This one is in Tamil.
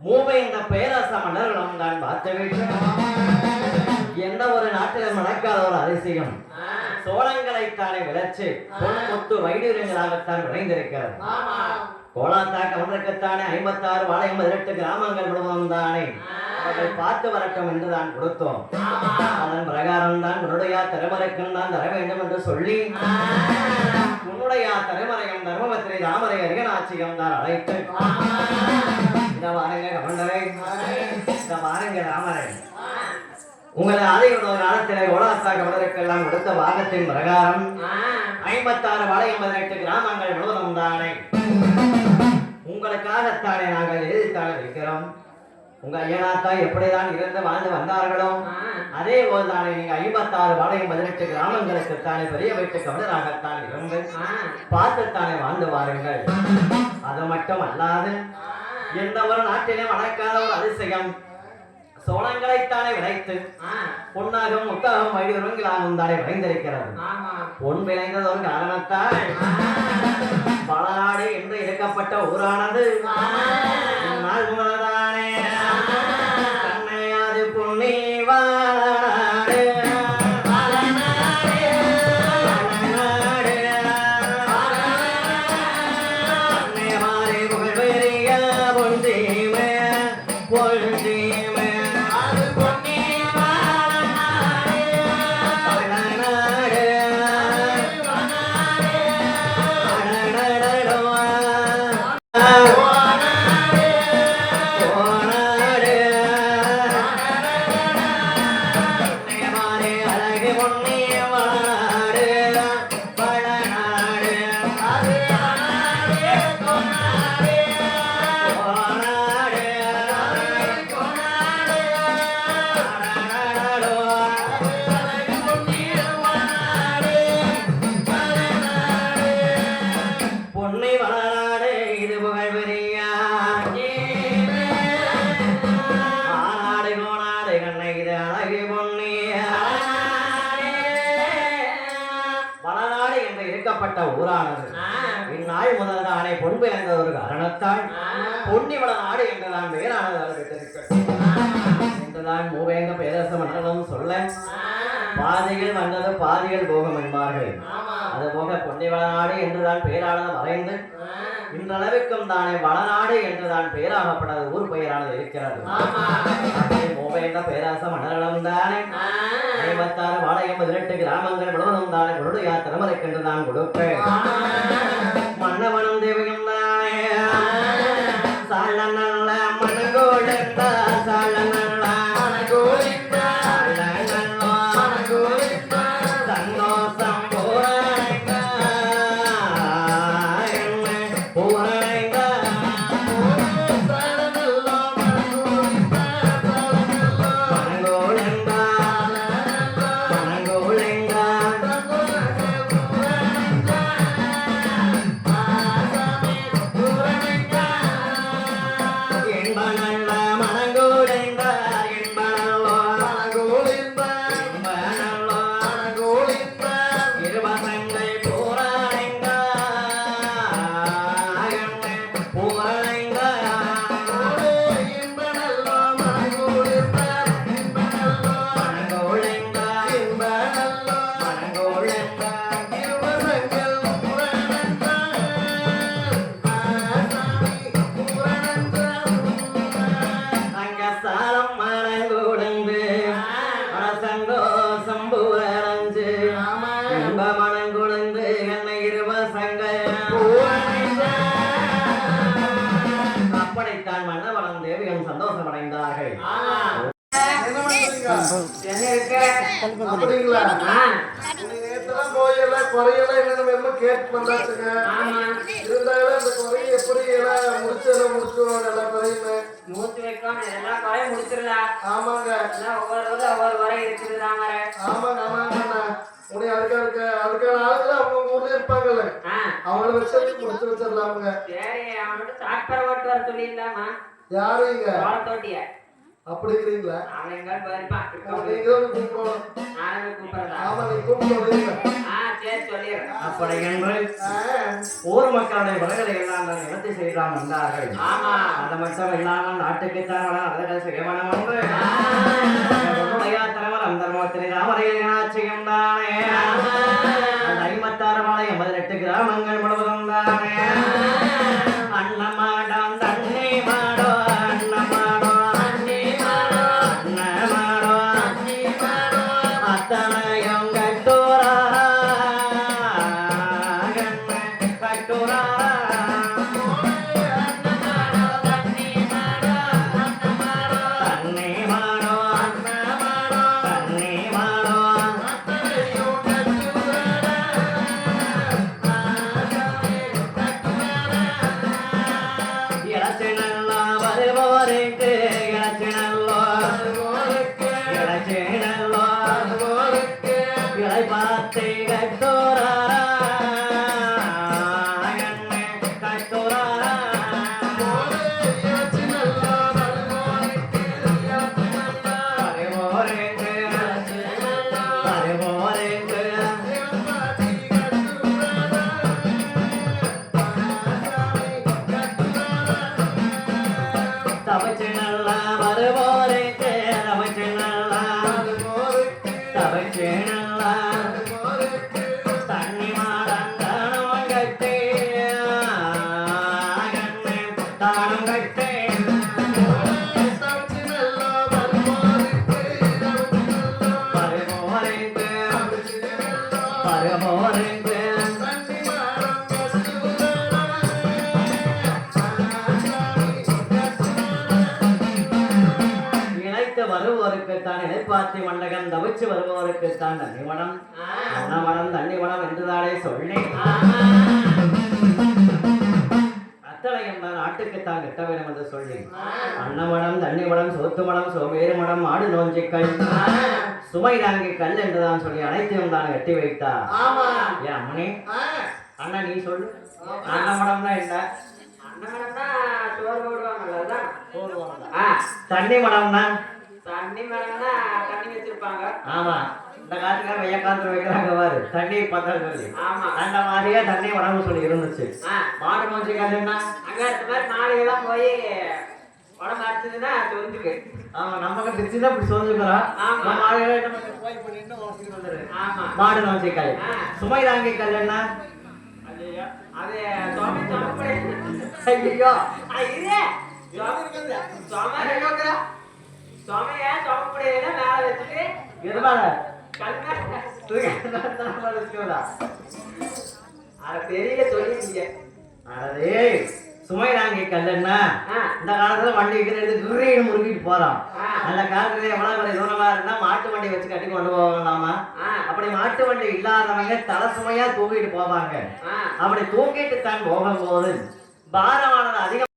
மூவை இந்த பேரரச மன்னர்களும் தான் பார்த்து விட்டு எந்த ஒரு நாட்டிலும் நடக்காத ஒரு அதிசயம். சோளங்களைத்தானே விளைச்சு பொன் முத்து வைடூரியங்களாகத்தான் விளைந்திருக்கிறது. கோலாத்தா கவர்ந்தருக்குத்தானே ஐம்பத்தாறு வாழையம் பதினெட்டு கிராமங்கள் முழுவதும் தானே. அவர்கள் பார்த்து வரட்டும் என்று தான் கொடுத்தோம். அதன் பிரகாரம் தான் உன்னுடைய தலைமுறைக்கும் தான் தர வேண்டும் என்று சொல்லி உன்னுடைய தலைமுறையும் தர்மபத்திரி ராமரை அரியநாச்சியம் தான் அழைத்து இந்த வாருங்க கவர்ந்தரை இந்த வாருங்க ராமரை உங்களை ஆலயம் ஒரு காலத்திலே ஓலாத்தா கொடுத்த வாகத்தின் பிரகாரம் ஐம்பத்தாறு வாழையம் பதினெட்டு கிராமங்கள் முழுவதும் தானே உங்களுக்காகத்தானே நாங்கள் எழுதித்தானே இருக்கிறோம். உங்க ஐயனாத்தா எப்படிதான் இருந்து வாழ்ந்து வந்தார்களோ அதே போல்தானே நீங்க ஐம்பத்தாறு வாழையும் பதினெட்டு கிராமங்களுக்கு தானே பெரிய வீட்டு கவலராகத்தான் இருந்து பார்த்துத்தானே வாழ்ந்து வாருங்கள். அது மட்டும் அல்லாது எந்த ஒரு நாட்டிலும் நடக்காத ஒரு அதிசயம். சோளங்களைத்தானே விளைத்து பொன்னாகும் முத்தாகும் வைடுவரங்களாகும் தானே விளைந்திருக்கிறது. பொன் விளைந்தது ஒரு காரணத்தால் பலநாடு என்று இழுக்கப்பட்ட ஊரானது. முதல்தானே கண்ணையாது பொன்னி என்று இருக்கப்பட்ட ஊரானது இந்நாள் முதல் தானே பொன் பிறந்த ஒரு காரணத்தால் பொன்னி வளநாடு என்றுதான் பெயரானது அறிவித்திருக்கிறது என்றுதான் மூவேங்க பேரரச மன்னர்களும் சொல்ல பாதையில் வந்தது பாதியில் போகும் என்பார்கள். அதுபோக பொன்னி வளநாடு என்றுதான் பெயரானது மறைந்து இன்றளவுக்கும் தானே வளநாடு என்றுதான் பெயராகப்பட்டது ஊர் பெயரானது இருக்கிறது. மூவேந்த பேராச தானே. ஐம்பத்தாறு வாழையம் பதினெட்டு கிராமங்கள் முழுவதும் தானே. குருடையா தலைமுறைக்கென்று தான் கொடுப்பேன். மன்னவனும் தேவையும் தானே. சால நல்ல மனகோழந்த சால நல்ல சால நல்ல சந்தோஷம் அப்படிங்களா நீங்க நேத்துலாம் போயல குறையல என்னன்னு கேட்டு வந்தாச்சுங்க. இருந்தாலும் அந்த குறைய எப்படி எல்லாம் முடிச்செல்லாம் முடிச்சுவோம் நல்லா குறையுமே. மூச்சு வைக்கணும். எல்லா காலையும் முடிச்சிடலாம் ஆமாங்க. எல்லாம் ஒவ்வொரு ஒவ்வொரு இருக்குதுதான் ஆமாங்க ஆமாங்க உடைய அதுக்கு அதுக்கு அதுக்கான ஆளுகள் அவங்க ஊர்ல இருப்பாங்கல்ல. அவங்கள வச்சு முடிச்சு வச்சிடலாமுங்க. சரி அவனோட சாட்பரை ஓட்டு வர சொல்லிடலாமா யாரும் இங்க? சோளத்தோட்டிய. அப்படிங்கிறீங்களா நானே ஊர் மக்களுடைய குறைகளை எல்லாம் நிவர்த்தி செய்தால் வந்தார்கள். ஆமா. அது மட்டும் இல்லாமல் நாட்டுக்கு தான் அதற்கு தர்மத்தினை ராமரையில் ஆட்சியும் தானே அந்த ஐம்பத்தாறு மலை எண்பத்தி கிராமங்கள் முழுவதும் தானே. தவச்சு நல்லா வருவோருக்கு இழைத்து வருவோருக்கு தான் இழைப்பாத்தி மண்டகம் தவிச்சு வருவோருக்கு தான் தண்ணிவனம் அன்னமனம் தண்ணிவனம் என்றுதானே என்ற நாட்டுக்கு தான் கட்ட வேண்டும் என்று சொல்லி அன்னமடம் தண்ணிவடம் சோத்துமடம் சோமேறுமடம் ஆடு நோஞ்சிக்கல் சுமை தாங்கி கல் என்றுதான் சொல்லி அனைத்தையும் தான் கட்டி வைத்தார். ஏன் அம்மனே அண்ணா நீ சொல்லு. அன்னமடம்னா என்ன? சோறு தண்ணி மடம்னா தண்ணி மேலன்னா தண்ணி வச்சிருப்பாங்க. ஆமா. இந்த காலத்துல வெய்ய காலத்துல வைக்கிறாங்க பாரு. தண்ணி பத்தல் சொல்லி. ஆமா. அந்த மாதிரியே தண்ணி உடம்பு சொல்லி இருந்துச்சு. மாடு நோஞ்சி கல்லுன்னா அங்க இந்த மாதிரி நாளைக்கெல்லாம் போய் உடம்பு அடிச்சதுன்னா சொந்துக்கு ஆமா நமக்கு திருச்சி தான் இப்படி சொல்லிக்கிறோம் ஆமா. மாடு போய் வந்துரு. ஆமா. மாடு ஆ. சுமை தாங்கி கல்லுன்னா அது சுவாமி ஐயோ இது. சுவாமி சுவாமிய சுமப்படியில மேல வச்சுட்டு. அட பெரிய சொல்லிருக்கீங்க சுமை தாங்கி கல்லுன்னா இந்த காலத்துல வண்டி வைக்கிறது குர்ரீடு முறுக்கிட்டு போறோம். அந்த காலத்துல எவ்வளவு பெரிய தூரமா இருந்தா மாட்டு வண்டி வச்சு கட்டி கொண்டு ஆ. அப்படி மாட்டு வண்டி இல்லாதவங்க தலை சுமையா தூக்கிட்டு போவாங்க. அப்படி தூக்கிட்டு தான் போகும்போது பாரமானது அதிகம்